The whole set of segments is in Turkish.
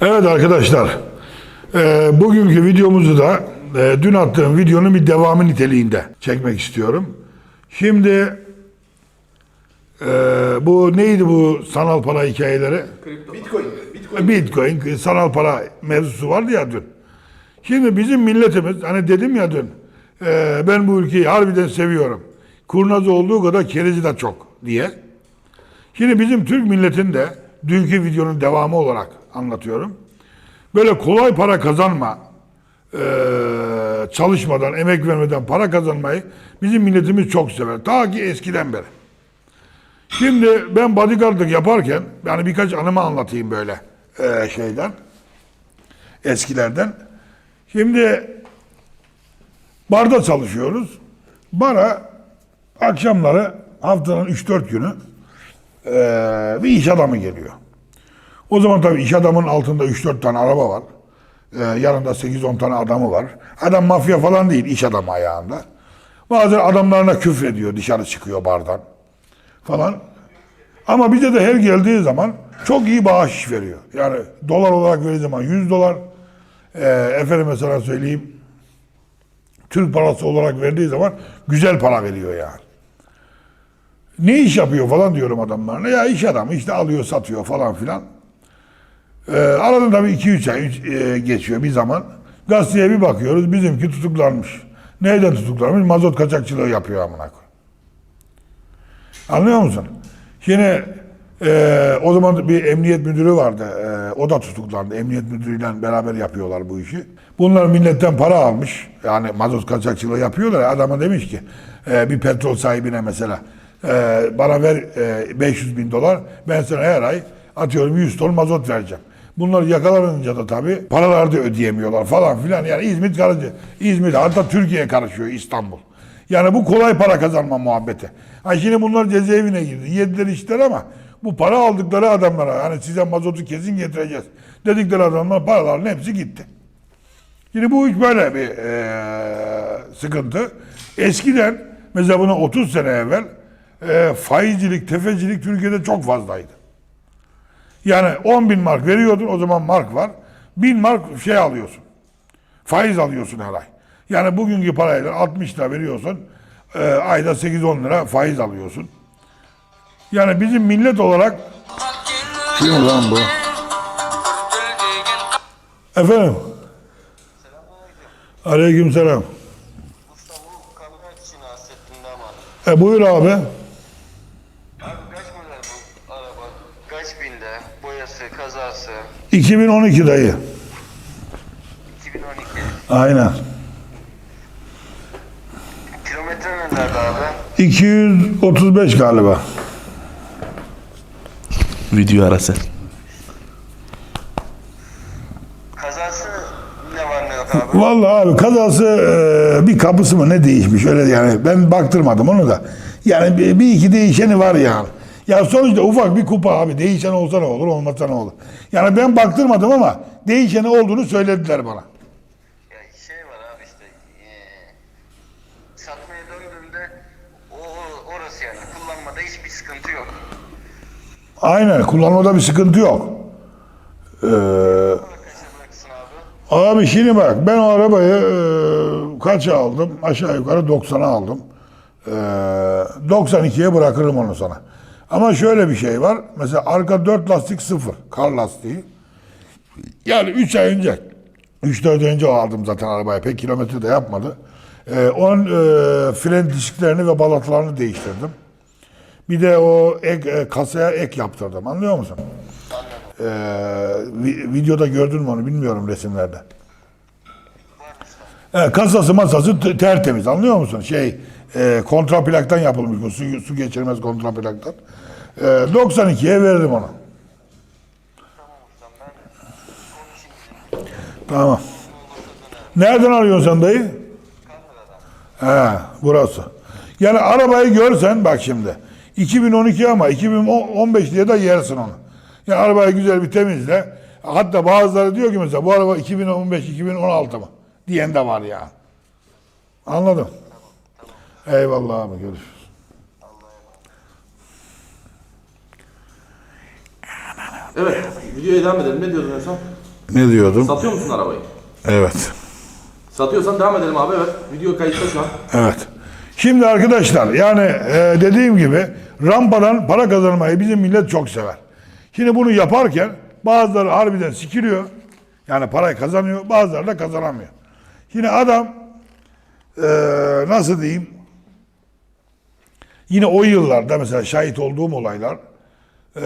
Evet arkadaşlar, e, bugünkü videomuzu da e, dün attığım videonun bir devamı niteliğinde çekmek istiyorum. Şimdi e, bu neydi bu sanal para hikayeleri? Bitcoin. Bitcoin. Bitcoin, sanal para mevzusu vardı ya dün. Şimdi bizim milletimiz, hani dedim ya dün, e, ben bu ülkeyi harbiden seviyorum. Kurnaz olduğu kadar kerezi de çok diye. Şimdi bizim Türk milletinde dünkü videonun devamı olarak anlatıyorum. Böyle kolay para kazanma, e, çalışmadan, emek vermeden para kazanmayı bizim milletimiz çok sever. Ta ki eskiden beri. Şimdi ben bodyguardlık yaparken, yani birkaç anımı anlatayım böyle e, şeyden, eskilerden. Şimdi barda çalışıyoruz. Bara akşamları haftanın 3-4 günü e, bir iş adamı geliyor. O zaman tabii iş adamının altında 3-4 tane araba var. Ee, yanında 8-10 tane adamı var. Adam mafya falan değil, iş adamı ayağında. Bazen adamlarına küfrediyor, dışarı çıkıyor bardan falan. Ama bize de her geldiği zaman çok iyi bağış veriyor. Yani dolar olarak verdiği zaman 100 dolar, e, efendim mesela söyleyeyim, Türk parası olarak verdiği zaman güzel para veriyor yani. Ne iş yapıyor falan diyorum adamlarına. Ya iş adamı işte alıyor satıyor falan filan. Ee, aradan tabii 2-3 ay üç, e, geçiyor bir zaman. Gazeteye bir bakıyoruz bizimki tutuklanmış. Neyden tutuklanmış? Mazot kaçakçılığı yapıyor amına koyayım. Anlıyor musun? Şimdi e, o zaman bir emniyet müdürü vardı. E, o da tutuklandı. Emniyet müdürüyle beraber yapıyorlar bu işi. Bunlar milletten para almış. Yani mazot kaçakçılığı yapıyorlar. ya, Adama demiş ki e, bir petrol sahibine mesela e, bana ver e, 500 bin dolar. Ben sana her ay atıyorum 100 ton mazot vereceğim. Bunlar yakalanınca da tabii paralar da ödeyemiyorlar falan filan. Yani İzmit karıcı. İzmit hatta Türkiye karışıyor İstanbul. Yani bu kolay para kazanma muhabbeti. Ha şimdi bunlar cezaevine girdi. Yediler içtiler ama bu para aldıkları adamlara hani size mazotu kesin getireceğiz dedikleri adamlar paraların hepsi gitti. Şimdi bu iş böyle bir eee, sıkıntı. Eskiden mesela buna 30 sene evvel eee faizcilik, tefecilik Türkiye'de çok fazlaydı. Yani 10 bin mark veriyordun o zaman mark var. 1000 mark şey alıyorsun. Faiz alıyorsun her ay. Yani bugünkü parayla 60 lira veriyorsun. e, ayda 8-10 lira faiz alıyorsun. Yani bizim millet olarak Kim lan bu? Efendim? Aleyküm selam. E buyur abi. Abi kaç model bu araba? Kaç binde? Boyası, kazası? 2012 dayı. 2012. Aynen. Kilometre ne nerede abi? 235 galiba. Video arası. Kazası ne var ne yok abi? Vallahi abi kazası e, bir kapısı mı ne değişmiş öyle yani ben baktırmadım onu da. Yani bir, bir iki değişeni var yani. Ya sonuçta ufak bir kupa abi değişen olsa ne olur olmasa ne olur. Yani ben baktırmadım ama değişeni olduğunu söylediler bana. Ya şey var abi işte. eee, satmaya döndüğümde o orası yani. Kullanmada hiçbir sıkıntı yok. Aynen kullanmada bir sıkıntı yok. Ee, abi şimdi bak ben o arabayı e, kaça aldım? Aşağı yukarı 90'a aldım. Ee, 92'ye bırakırım onu sana. Ama şöyle bir şey var. Mesela arka 4 lastik sıfır. Kar lastiği. Yani 3 ay önce 3-4 önce aldım zaten arabayı. Pek kilometre de yapmadı. Ee, onun e, fren disklerini ve balatalarını değiştirdim. Bir de o ek, e, kasaya ek yaptırdım. Anlıyor musun? Ee, vi- videoda gördün mü onu bilmiyorum resimlerde. Evet, kasası masası tertemiz anlıyor musun? Şey e, kontraplaktan yapılmış bu su, su geçirmez kontraplaktan. E, 92'ye verdim onu. Tamam. Nereden arıyorsun sen dayı? He, burası. Yani arabayı görsen bak şimdi. 2012 ama 2015 diye de yersin onu. Yani arabayı güzel bir temizle. Hatta bazıları diyor ki mesela bu araba 2015-2016 mı? Diyen de var ya. Anladım. Eyvallah abi görüşürüz. Evet. Videoya devam edelim. Ne diyordun en son? Ne diyordum? Satıyor musun arabayı? Evet. Satıyorsan devam edelim abi. Evet. Video kayıtta şu an. Evet. Şimdi arkadaşlar yani e, dediğim gibi rampadan para kazanmayı bizim millet çok sever. Şimdi bunu yaparken bazıları harbiden sikiliyor. Yani parayı kazanıyor. Bazıları da kazanamıyor. Şimdi adam e, nasıl diyeyim yine o yıllarda mesela şahit olduğum olaylar e,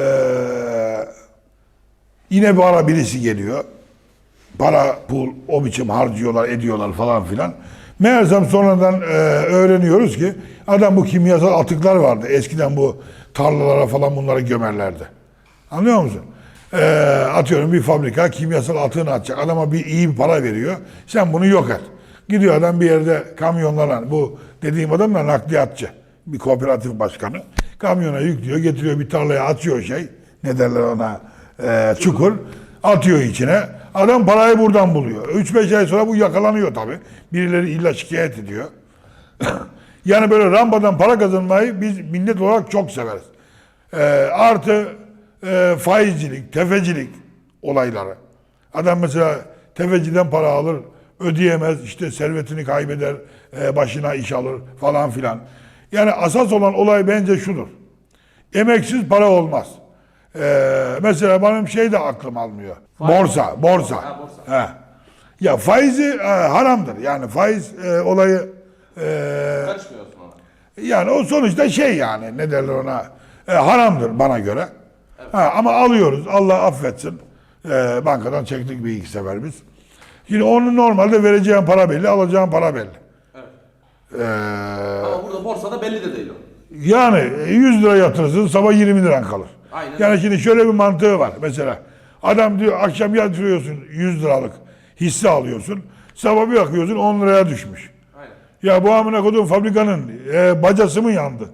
yine bana birisi geliyor para, pul o biçim harcıyorlar, ediyorlar falan filan. Meğersem sonradan e, öğreniyoruz ki adam bu kimyasal atıklar vardı. Eskiden bu tarlalara falan bunları gömerlerdi. Anlıyor musun? E, atıyorum bir fabrika kimyasal atığını atacak. Adama bir iyi bir para veriyor. Sen bunu yok et. Gidiyor adam bir yerde kamyonlarla bu dediğim adam da nakliyatçı. Bir kooperatif başkanı. Kamyona yüklüyor, getiriyor bir tarlaya atıyor şey. Ne derler ona? E, çukur. Atıyor içine. Adam parayı buradan buluyor. 3-5 ay sonra bu yakalanıyor tabii. Birileri illa şikayet ediyor. yani böyle rampadan para kazanmayı biz millet olarak çok severiz. Ee, artı e, faizcilik, tefecilik olayları. Adam mesela tefeciden para alır, ödeyemez, işte servetini kaybeder, e, başına iş alır falan filan. Yani asas olan olay bence şudur. Emeksiz para olmaz. Ee, mesela benim şey de aklım almıyor. Borsa, borsa. Ha, borsa. He. Ya faizi e, haramdır. Yani faiz e, olayı e, Karışmıyorsun ona. yani o sonuçta şey yani ne derler ona e, haramdır bana göre. Ha, ama alıyoruz Allah affetsin. E, bankadan çektik bir iki sefer biz. Şimdi onun normalde vereceğin para belli, alacağın para belli. Evet. E, Ama burada borsada belli de değil o. yani 100 lira yatırırsın sabah 20 liran kalır. Aynen. Yani şimdi şöyle bir mantığı var. Mesela adam diyor akşam yatırıyorsun 100 liralık hisse alıyorsun. Sabah bir bakıyorsun 10 liraya düşmüş. Aynen. Ya bu amına koduğum fabrikanın e, bacası mı yandı?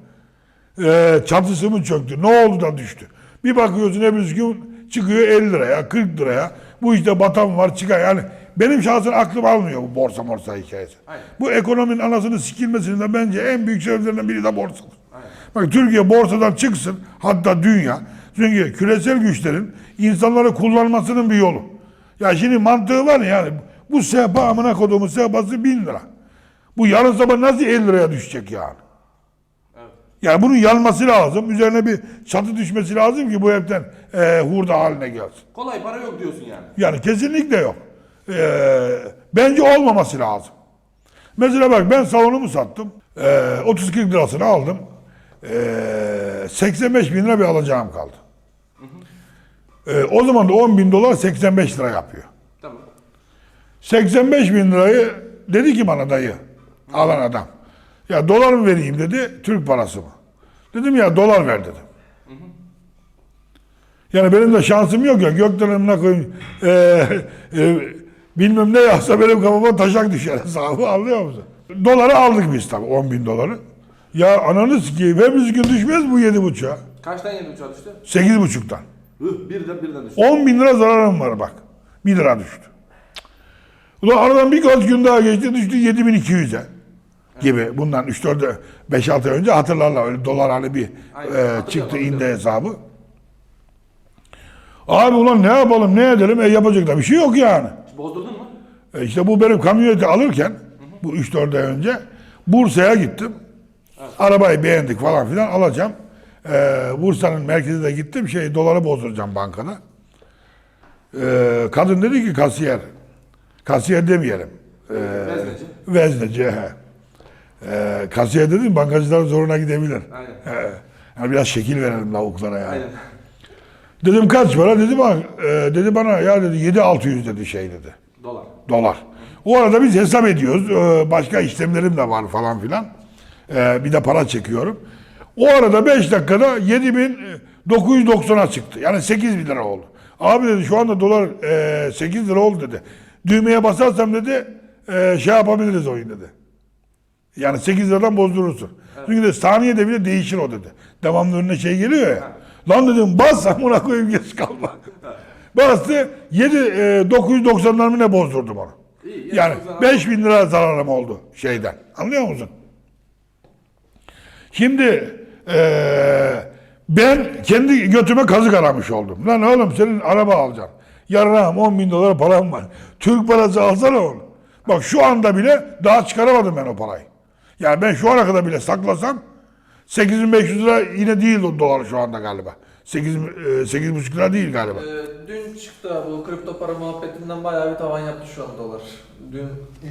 E, çatısı mı çöktü? Ne oldu da düştü? Bir bakıyorsun hepsi gün çıkıyor 50 liraya, 40 liraya. Bu işte batan var çıkar. Yani benim şahsen aklım almıyor bu borsa morsa hikayesi. Aynen. Bu ekonominin anasını sikilmesinin de bence en büyük sebeplerinden biri de borsadır. Bak Türkiye borsadan çıksın hatta dünya. Çünkü küresel güçlerin insanları kullanmasının bir yolu. Ya şimdi mantığı var ya yani bu sehpa amına koduğumun sehpası bin lira. Bu yarın sabah nasıl 50 liraya düşecek yani? Evet. Yani bunun yanması lazım. Üzerine bir çatı düşmesi lazım ki bu evden e, hurda haline gelsin. Kolay para yok diyorsun yani. Yani kesinlikle yok. E, bence olmaması lazım. Mesela bak ben salonumu sattım. E, 30-40 lirasını aldım. E, 85 bin lira bir alacağım kaldı. E, o zaman da 10 bin dolar 85 lira yapıyor. Tamam. 85 bin lirayı dedi ki bana dayı alan adam. Ya dolar mı vereyim dedi Türk parası mı? Dedim ya dolar ver dedim. Yani benim de şansım yok ya gökten önüne koyayım. Ee, e, bilmem ne yapsa benim kafama taşak düşer hesabı anlıyor musun? Doları aldık biz tabii 10 bin doları. Ya ananı sikeyim hepimiz gün düşmez bu yedi buçuğa. Kaçtan yedi uçağa düştü? Sekiz buçuktan. Hıh birden birden düştü. 10 bin lira zararım var bak. 1 lira düştü. Ulan aradan birkaç gün daha geçti düştü 7200'e gibi. Bundan 3-4 5-6 ay önce hatırlarlar öyle dolar hani bir Aynen, e, çıktı indi hesabı. Abi ulan ne yapalım ne edelim e yapacak da bir şey yok yani. Bozdurdun mu? E işte bu benim kamyoneti alırken bu 3-4 ay önce Bursa'ya gittim. Arabayı beğendik falan filan alacağım. Ee, Bursa'nın merkezine gittim şey doları bozduracağım bankada. Ee, kadın dedi ki kasiyer. Kasiyer demeyelim. Ee, Vezneci. vezneci. he. Ee, kasiyer dedim bankacılar zoruna gidebilir. Aynen. He. Yani biraz şekil verelim lavuklara yani. Aynen. Dedim kaç para? Dedi bana, e, dedi bana ya dedi 7600 dedi şey dedi Dolar. dolar. O arada biz hesap ediyoruz. Ee, Başka işlemlerim de var falan filan. Ee, Bir de para çekiyorum. O arada 5 dakikada 7990'a çıktı. Yani 8 bin lira oldu. Abi dedi şu anda dolar e, 8 lira oldu dedi. Düğmeye basarsam dedi e, şey yapabiliriz oyun dedi. Yani 8 liradan bozdurursun. Çünkü de saniyede bile değişir o dedi. Devamlı önüne şey geliyor ya. Lan dedim bas amına koyayım geç kalma. Bastı 7 e, 990'lar mı ne bozdurdum onu. İyi, Yani çok zarar 5 bin lira zararım oldu şeyden. Anlıyor musun? Şimdi eee, ben kendi götüme kazık aramış oldum. Lan oğlum senin araba alacaksın. Yarın 10 bin dolar param var. Türk parası alsana onu. Bak şu anda bile daha çıkaramadım ben o parayı. Yani ben şu ana kadar bile saklasam 8500 lira yine değil o dolar şu anda galiba. 8 e, 8,5 lira değil galiba. Ee, dün çıktı abi o kripto para muhabbetinden bayağı bir tavan yaptı şu an dolar. Dün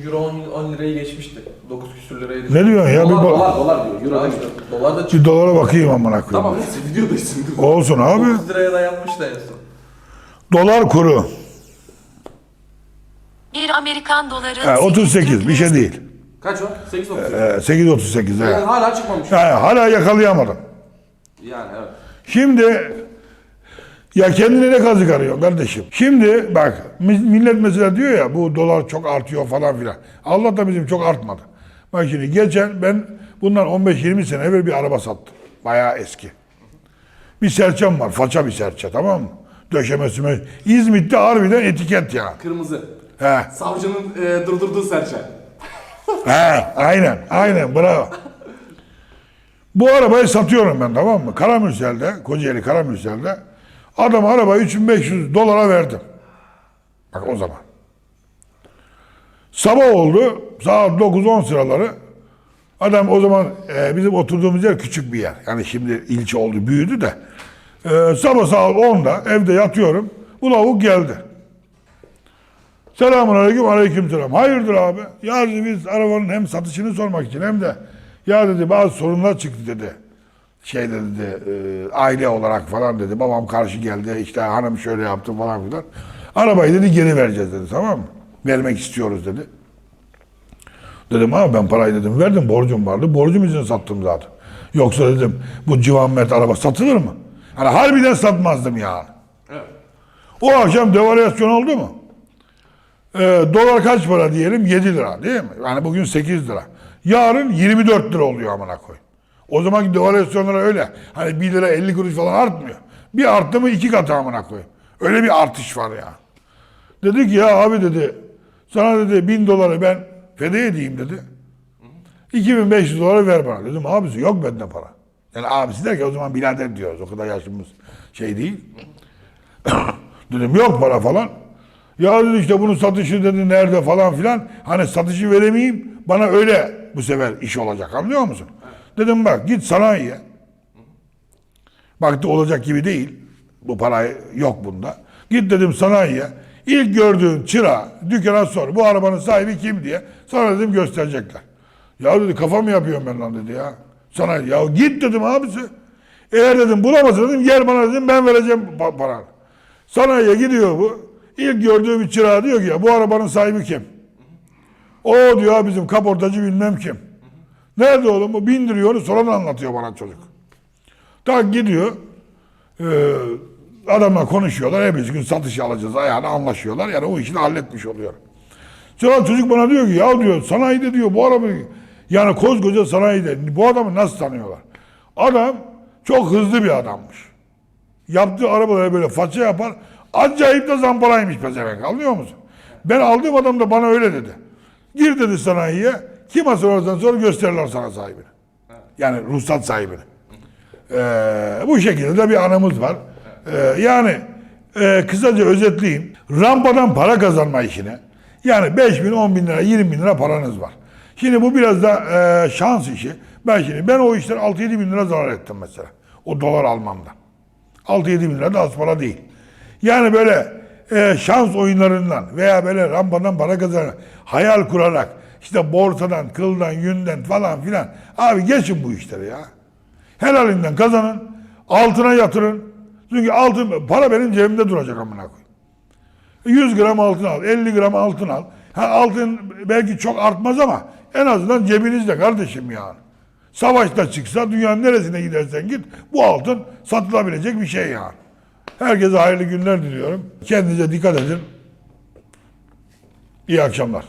euro 10, 10 lirayı geçmişti. 9 küsür lirayı. Ne diyorsun ya? Bir, Dolar, ba- dolar, dolar diyor. Euro işte dolar da çıktı. bir dolara bakayım amına koyayım. Tamam neyse videodayız şimdi. Olsun abi. 9 liraya dayanmıştı en son. Dolar kuru. Bir Amerikan doları Ha, 38 bir şey değil. Kaç o? 8 oldu. Ee, 8.38 Yani evet. hala çıkmamış. Yani hala yakalayamadım. Yani evet. Şimdi ya kendine ne kazık arıyorsun kardeşim? Şimdi bak mi- millet mesela diyor ya bu dolar çok artıyor falan filan. Allah da bizim çok artmadı. Bak şimdi geçen ben bundan 15-20 sene evvel bir araba sattım. Bayağı eski. Bir serçem var. Faça bir serçe tamam mı? Döşemesi mi? İzmit'te harbiden etiket ya. Kırmızı. He. Savcının e, durdurduğu serçe. He, aynen, aynen, bravo. Bu arabayı satıyorum ben tamam mı? Karamürsel'de, Kocaeli Karamürsel'de. Adam arabayı 3500 dolara verdim. Bak o zaman. Sabah oldu, saat 9-10 sıraları. Adam o zaman e, bizim oturduğumuz yer küçük bir yer. Yani şimdi ilçe oldu, büyüdü de. E, sabah saat 10'da evde yatıyorum. Bu lavuk geldi. Selamun aleyküm, aleyküm selam. Hayırdır abi? Ya dedi biz arabanın hem satışını sormak için hem de ya dedi bazı sorunlar çıktı dedi. Şey dedi, e, aile olarak falan dedi. Babam karşı geldi, işte hanım şöyle yaptı falan filan. Arabayı dedi geri vereceğiz dedi, tamam mı? Vermek istiyoruz dedi. Dedim abi ben parayı dedim verdim, borcum vardı. Borcum için sattım zaten. Yoksa dedim bu civan mert araba satılır mı? Hani harbiden satmazdım yani. Evet. O akşam devalüasyon oldu mu? Ee, dolar kaç para diyelim? 7 lira değil mi? Yani bugün 8 lira. Yarın 24 lira oluyor amına koy. O zamanki devalüasyonlar öyle. Hani 1 lira 50 kuruş falan artmıyor. Bir arttı mı iki katı amına koy. Öyle bir artış var ya. Dedi ki ya abi dedi sana dedi 1000 doları ben fede edeyim dedi. 2500 doları ver bana. Dedim abisi yok bende para. Yani abisi der ki o zaman birader diyoruz. O kadar yaşımız şey değil. Dedim yok para falan. Ya dedi işte bunun satışı dedi nerede falan filan. Hani satışı veremeyeyim. Bana öyle bu sefer iş olacak anlıyor musun? Dedim bak git sanayiye. Baktı olacak gibi değil. Bu para yok bunda. Git dedim sanayiye. İlk gördüğün çıra dükkana sor. Bu arabanın sahibi kim diye. Sonra dedim gösterecekler. Ya dedi kafa mı yapıyorum ben lan dedi ya. Sanayi. Ya git dedim abisi. Eğer dedim bulamazsın dedim gel bana dedim ben vereceğim pa- paranı. Sanayiye gidiyor bu. İlk gördüğü bir çırağı diyor ki ya bu arabanın sahibi kim? O diyor bizim kaportacı bilmem kim. Nerede oğlum bu? Bindiriyor onu sonra anlatıyor bana çocuk. Tak gidiyor. Ee, adamla konuşuyorlar. Hepsi gün satış alacağız ayağını anlaşıyorlar. Yani o işini halletmiş oluyor. Sonra çocuk bana diyor ki ya diyor sanayide diyor bu araba yani koskoca sanayide bu adamı nasıl tanıyorlar? Adam çok hızlı bir adammış. Yaptığı arabalara böyle faça yapar. Acayip de zamparaymış pezevenk anlıyor musun? Ben aldığım adam da bana öyle dedi. Gir dedi sanayiye. Kime sorarsan sor gösterirler sana sahibini. Yani ruhsat sahibini. Ee, bu şekilde de bir anımız var. Ee, yani e, kısaca özetleyeyim. Rampadan para kazanma işine. Yani 5 bin, 10 bin lira, 20 bin lira paranız var. Şimdi bu biraz da e, şans işi. Ben şimdi ben o işten 6-7 bin lira zarar ettim mesela. O dolar almamdan. 6-7 bin lira da az para değil. Yani böyle e, şans oyunlarından veya böyle rampadan para kazanarak, hayal kurarak, işte borsadan, kıldan, yünden falan filan. Abi geçin bu işleri ya. Helalinden kazanın, altına yatırın. Çünkü altın, para benim cebimde duracak amına koyayım. 100 gram altın al, 50 gram altın al. Ha altın belki çok artmaz ama en azından cebinizde kardeşim yani. Savaşta çıksa dünyanın neresine gidersen git bu altın satılabilecek bir şey yani. Herkese hayırlı günler diliyorum. Kendinize dikkat edin. İyi akşamlar.